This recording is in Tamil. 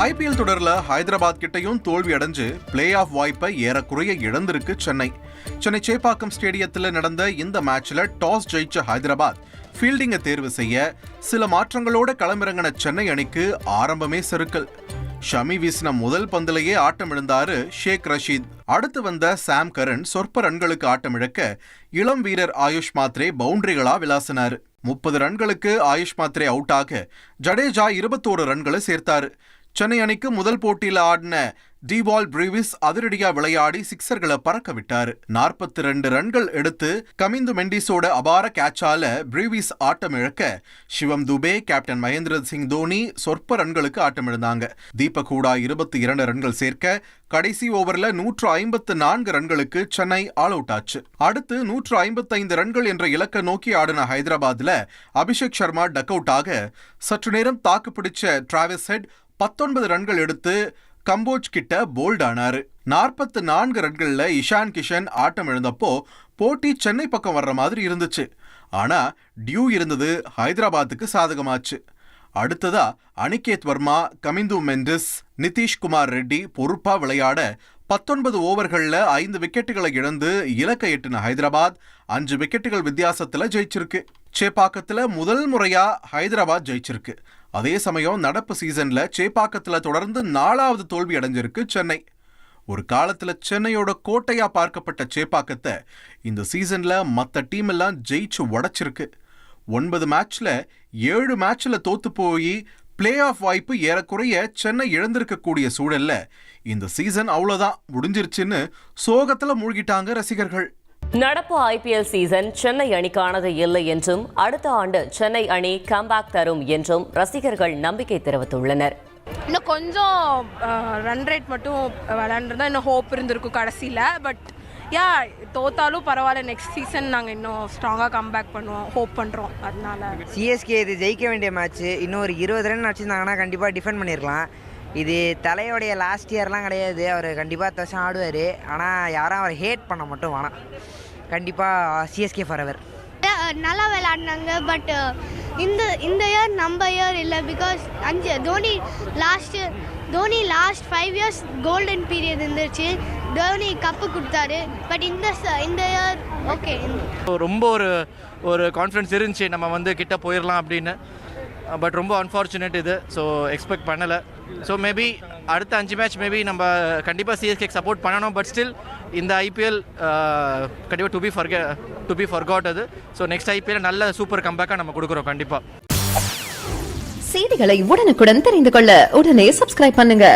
ஐபிஎல் தொடரில் ஹைதராபாத் கிட்டயும் தோல்வி அடைஞ்சு பிளே ஆஃப் வாய்ப்பை ஏறக்குறைய இழந்திருக்கு சென்னை. சென்னை சேப்பாக்கம் ஸ்டேடியத்தில் நடந்த இந்த மேட்ச்ல டாஸ் ஜெயிச்ச ஹைதராபாத் ஃபீல்டிங்கை தேர்வு செய்ய சில மாற்றங்களோட களமிறங்கின சென்னை அணிக்கு ஆரம்பமே செருக்கல். ஷமி வீசின முதல் பந்திலேயே ஆட்டம் இழந்தாரு ஷேக் ரஷீத். அடுத்து வந்த சாம் கரன் சொற்ப ரன்களுக்கு ஆட்டம் இழக்க இளம் வீரர் ஆயுஷ் மாத்ரே பவுண்டரிகளா விளாசினார். முப்பது ரன்களுக்கு ஆயுஷ் மாத்ரே அவுட் ஆக ஜடேஜா இருபத்தோரு ரன்களை சேர்த்தாரு. சென்னை அணிக்கு முதல் போட்டியில ஆடின டிபால் ப்ரீவிஸ் அதிரடியா விளையாடி சிக்சர்களை பறக்க விட்டாரு நாற்பத்தி ரெண்டு ரன்கள் எடுத்து கமிந்து மெண்டிஸோட அபார கேட்சால ப்ரீவிஸ் ஆட்டம் இழக்க சிவம் துபே கேப்டன் மகேந்திர சிங் தோனி சொற்ப ரன்களுக்கு ஆட்டம் இழந்தாங்க தீபக் ஹூடா இருபத்தி இரண்டு ரன்கள் சேர்க்க கடைசி ஓவர்ல நூற்று ஐம்பத்து நான்கு ரன்களுக்கு சென்னை ஆல் அவுட் ஆச்சு. அடுத்து நூற்று ஐம்பத்தைந்து ரன்கள் என்ற இலக்கை நோக்கி ஆடின ஹைதராபாத்ல அபிஷேக் சர்மா டக் அவுட் ஆக சற்று நேரம் தாக்கு பிடிச்ச டிராவிஸ் ஹெட் பத்தொன்பது ரன்கள் எடுத்து கம்போஜ் கிட்ட போல்ட் ஆனாரு. நாற்பத்து நான்கு ரன்களில் இஷான் கிஷன் ஆட்டம் இழந்தப்போ போட்டி சென்னை பக்கம் வர்ற மாதிரி இருந்துச்சு. ஆனா டியூ இருந்தது ஹைதராபாத்துக்கு சாதகமாச்சு. அடுத்ததா அனிகேத் வர்மா கமிந்து மெண்டிஸ் நிதிஷ்குமார் ரெட்டி பொறுப்பா விளையாட பத்தொன்பது ஓவர்கள்ல ஐந்து விக்கெட்டுகளை இழந்து இலக்கை எட்டின ஹைதராபாத் அஞ்சு விக்கெட்டுகள் வித்தியாசத்தில் ஜெயிச்சிருக்கு. சேப்பாக்கத்தில் முதல் முறையா ஹைதராபாத் ஜெயிச்சிருக்கு. அதே சமயம் நடப்பு சீசன்ல சேப்பாக்கத்துல தொடர்ந்து நாலாவது தோல்வி அடைஞ்சிருக்கு சென்னை. ஒரு காலத்துல சென்னையோட கோட்டையா பார்க்கப்பட்ட சேப்பாக்கத்தை இந்த சீசன்ல மற்ற டீம் எல்லாம் ஜெயிச்சு உடைச்சிருக்கு. ஒன்பது மேட்ச்ல ஏழு மேட்ச்ல தோத்து போய் பிளே ஆஃப் வாய்ப்பு ஏறக்குறைய சென்னை இழந்திருக்கக்கூடிய சூழல்ல இந்த சீசன் அவ்வளோதான் முடிஞ்சிருச்சுன்னு சோகத்துல மூழ்கிட்டாங்க ரசிகர்கள். நடப்பு ஐபிஎல் சீசன் சென்னை அணிக்கானது இல்லை என்றும் அடுத்த ஆண்டு சென்னை அணி கம்பேக் தரும் என்றும் ரசிகர்கள் நம்பிக்கை தெரிவித்துள்ளனர். இன்னும் கொஞ்சம் ரன் ரேட் மட்டும் விளாண்டுருந்தா இன்னும் ஹோப் இருந்திருக்கும் கடைசியில். பட் யா தோத்தாலும் பரவாயில்ல நெக்ஸ்ட் சீசன் நாங்கள் இன்னும் ஸ்ட்ராங்காக கம்பேக் பண்ணுவோம் ஹோப் பண்ணுறோம் அதனால சிஎஸ்கே இது ஜெயிக்க வேண்டிய மேட்ச்சு இன்னும் ஒரு இருபது ரன் அடிச்சிருந்தாங்கன்னா கண்டிப்பாக டிஃபெண்ட் பண்ணியிருக்கலாம் இது தலையோடைய லாஸ்ட் இயர்லாம் கிடையாது. அவர் கண்டிப்பாக வருஷம் ஆடுவார். ஆனால் யாரும் அவர் ஹேட் பண்ண மட்டும் வேணாம். கண்டிப்பாக சிஎஸ்கே ஃபார் நல்லா விளையாடினாங்க பட் இந்த இந்த இயர் நம்ம இயர் இல்லை பிகாஸ் அஞ்சு Dhoni last Dhoni last five years golden period இருந்துச்சு. தோனி கப்பு கொடுத்தாரு பட் இந்த இந்த இயர் ஓகே ரொம்ப ஒரு ஒரு கான்ஃபிடன்ஸ் இருந்துச்சு நம்ம வந்து கிட்ட போயிடலாம் அப்படின்னு. பட் ரொம்ப அன்ஃபார்ச்சுனேட் இது ஸோ எக்ஸ்பெக்ட் பண்ணலை. ஸோ மேபி அடுத்த அஞ்சு மேட்ச் மேபி நம்ம கண்டிப்பாக சிஎஸ்கேக்கு சப்போர்ட் பண்ணணும் பட் ஸ்டில் இந்த ஐபிஎல் கண்டிப்பாக to be forget to be forgot அது ஸோ நெக்ஸ்ட் ஐபிஎல் நல்ல சூப்பர் கம்பேக்காக நம்ம கொடுக்குறோம் கண்டிப்பாக செய்திகளை உடனுக்குடன் தெரிந்து கொள்ள உடனே சப்ஸ்கிரைப் பண்ணுங்க.